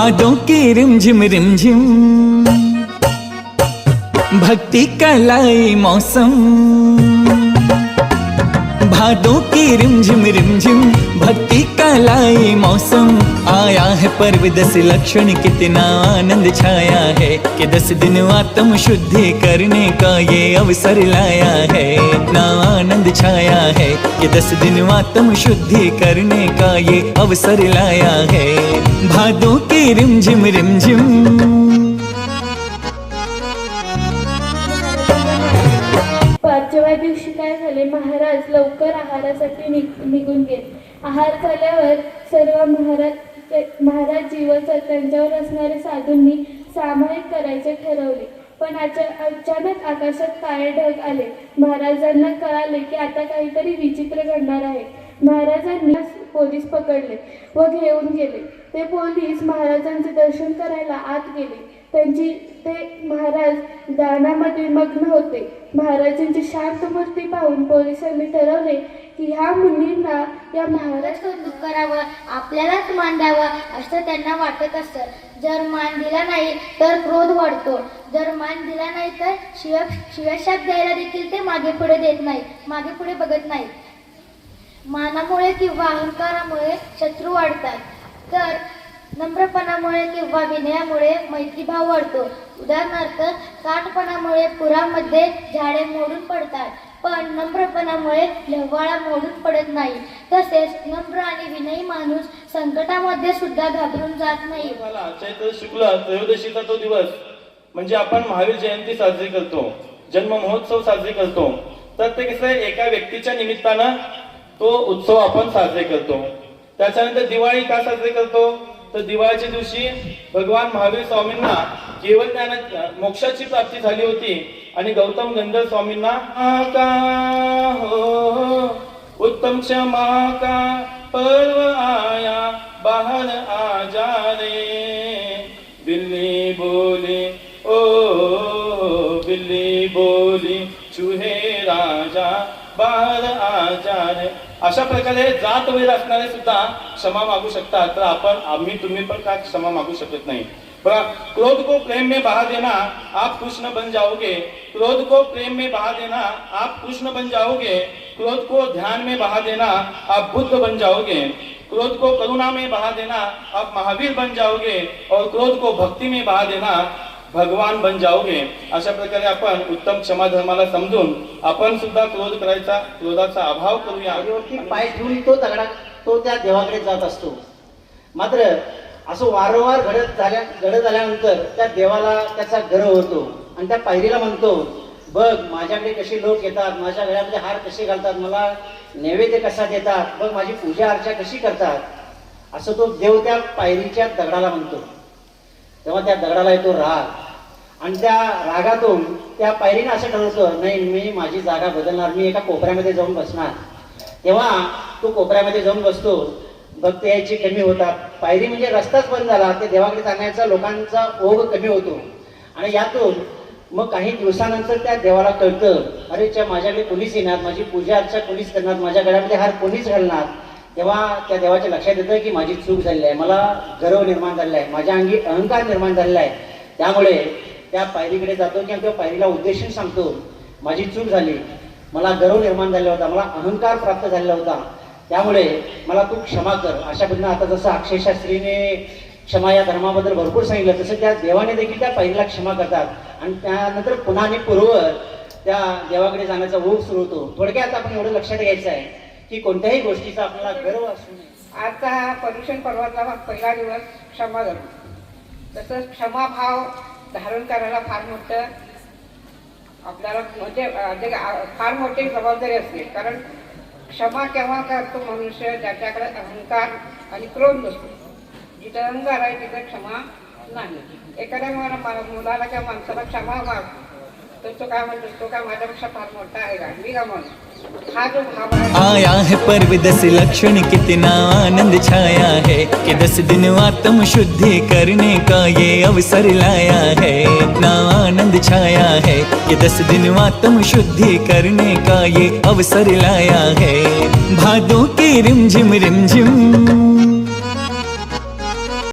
भादों की रिमझिम रिमझिम भक्ति का लाई मौसम भादों की रिमझिम रिमझिम भक्ति का लाई मौसम आया है पर्व दस लक्षण कितना आनंद छाया है कि दस दिन आत्म शुद्धि करने का ये अवसर लाया है। इतना आनंद छाया है कि दस दिन आत्म शुद्धि करने का ये अवसर लाया है। भादों की रिमझिम रिमझिम। पाचव्या दिवशी काय झाले? महाराज लवकर आहारासाठी निघून गेले. आहार झाल्यावर सर्व महाराज ते- महाराज जीवनसर त्यांच्यावर असणारे साधूंनी सामायिक करायचे ठरवले. पण अचा अचानक आकाशात काळे ढग आले. महाराजांना कळाले की आता काहीतरी विचित्र घडणार आहे. महाराजांनी पोलीस पकडले व घेऊन गेले. ते पोलीस महाराजांचे दर्शन करायला आत गेले. त्यांची ते महाराज दानामध्ये मग्न होते. महाराजांची शांत मूर्ती पाहून पोलिसांनी ठरवले की ह्या मुलींना या महाराज कौतुक करावं आपल्यालाच मान द्यावा असं त्यांना वाटत असतं. जर मान दिला नाही तर क्रोध वाढतो. जर मान दिला नाही तर शिव शिवशाप द्यायला देखील ते मागे पुढे देत नाही मागे पुढे बघत नाही मानामुळे किंवा अहंकारामुळे शत्रू वाढतात. तर नम्रपणामुळे किंवा विनयामुळे मैत्रीभाव वाढतो. उदाहरणार्थ काटपणामुळे पुरामध्ये झाडे मोडून पडतात पण नम्रपणामुळे लव्हाळा मोडून पडत नाही. तसेच नम्र आणि विनयी माणूस संकटामध्ये सुद्धा घाबरून जात नाही. मला चैत्र शुक्ल त्रयोदशीचा तो दिवस म्हणजे आपण महावीर जयंती साजरी करतो जन्म महोत्सव साजरी करतो. तर ते कसं एका व्यक्तीच्या निमित्तानं तो उत्सव आपण साजरे करतो. त्याच्यानंतर दिवाळी का साजरी करतो? तर दिवाळीच्या दिवशी भगवान महावीर स्वामींना जीवन मोक्षाची प्राप्ती झाली होती आणि गौतम गंधर्व स्वामींना का हो उत्तम क्षमा का? पर्व आया बाहर आ जा रे. बिल्ली बोली ओ बिल्ली बोली चूहे राजा बाहर आ जा रे. अशा प्रकारे जात वैर असणारे सुद्धा क्षमा मागू शकतात. तर आपण, आम्ही, तुम्ही पण का क्षमा मागू शकत नाही? क्रोध को प्रेम में बहा देना, आप कृष्ण बन जाओगे. क्रोध को प्रेम में बहा देना, आप कृष्ण बन जाओगे. क्रोध को ध्यान में बहा देना, आप बुद्ध बन जाओगे. क्रोध को करुणा में बहा देना, आप महावीर बन जाओगे. और क्रोध को भक्ति में बहा देना भगवान बन जाओगे अशा प्रकारे आपण उत्तम क्षमा धर्माला समजून आपण सुद्धा क्रोध करायचा क्रोधाचा अभाव करूया. पाय ठेवून तो दगडा तो त्या देवाकडे जात असतो. मात्र असं वारंवार घडत झाल्या घडत झाल्यानंतर त्या देवाला त्याचा गर्व होतो. आणि त्या पायरीला म्हणतो बघ माझ्याकडे कसे लोक येतात माझ्या गळ्यामध्ये हार कसे घालतात मला नैवेद्य कसा देतात बघ माझी पूजा अर्चा कशी करतात. असं तो देव त्या पायरीच्या दगडाला म्हणतो. तेव्हा त्या दगडाला येतो राग. आणि त्या रागातून त्या पायरीनं असं ठरवतं नाही मी माझी जागा बदलणार मी एका कोपऱ्यामध्ये जाऊन बसणार. तेव्हा तो कोपऱ्यामध्ये जाऊन बसतो भक्त यायची कमी होतात. पायरी म्हणजे रस्ताच बंद झाला ते देवाकडे जाण्याचा लोकांचा ओघ कमी होतो. आणि यातून मग काही दिवसानंतर त्या देवाला कळतं अरे च्या माझ्याकडे कोणीच येणार माझी पूजा अर्चा कोणीच करणार माझ्या गळ्यामध्ये हार कोणीच घालणार. तेव्हा त्या देवाच्या लक्षात येतं की माझी चूक झालेली आहे मला गर्व निर्माण झालेला आहे माझ्या अंगी अहंकार निर्माण झालेला आहे. त्यामुळे त्या पायरीकडे जातो किंवा त्या पायरीला उद्देशून सांगतो माझी चूक झाली. मला गर्व निर्माण झालेला होता. मला अहंकार प्राप्त झालेला होता. त्यामुळे मला तू क्षमा कर. अशा पद्धतीनं आता जसं अक्षयशास्त्रीने क्षमा या धर्माबद्दल भरपूर सांगितलं तसं त्या देवाने देखील त्या पायरीला क्षमा करतात. आणि त्यानंतर पुन्हा आणि पूर्ववर त्या देवाकडे जाण्याचा ओघ सुरू होतो. थोडक्यात आपण एवढं लक्षात घ्यायचं आहे की कोणत्याही गोष्टीचा आपल्याला गर्व असू नये. आजचा हा पर्युषण पर्वाचा पहिला दिवस क्षमा धर्म. तसंच क्षमाभाव धारण करायला फार मोठं आपल्याला म्हणजे फार मोठी जबाबदारी असते. कारण क्षमा केव्हा करतो मनुष्य? ज्याच्याकडे अहंकार आणि क्रोध नसतो. जिथं अहंकार आहे तिथं क्षमा नाही. एखाद्या मुला- मुलाला किंवा माणसाला क्षमा मागतो तर तो काय म्हणतो? तो काय माझ्यापेक्षा फार मोठा आहे का? मी का म्हणतो आया है पर्व दस लक्षण कितना आनंद छाया है कि दस दिन आत्म शुद्धि करने का ये अवसर लाया है। इतना आनंद छाया है कि दस दिन आत्म शुद्धि करने का ये अवसर लाया है। भादों की रिम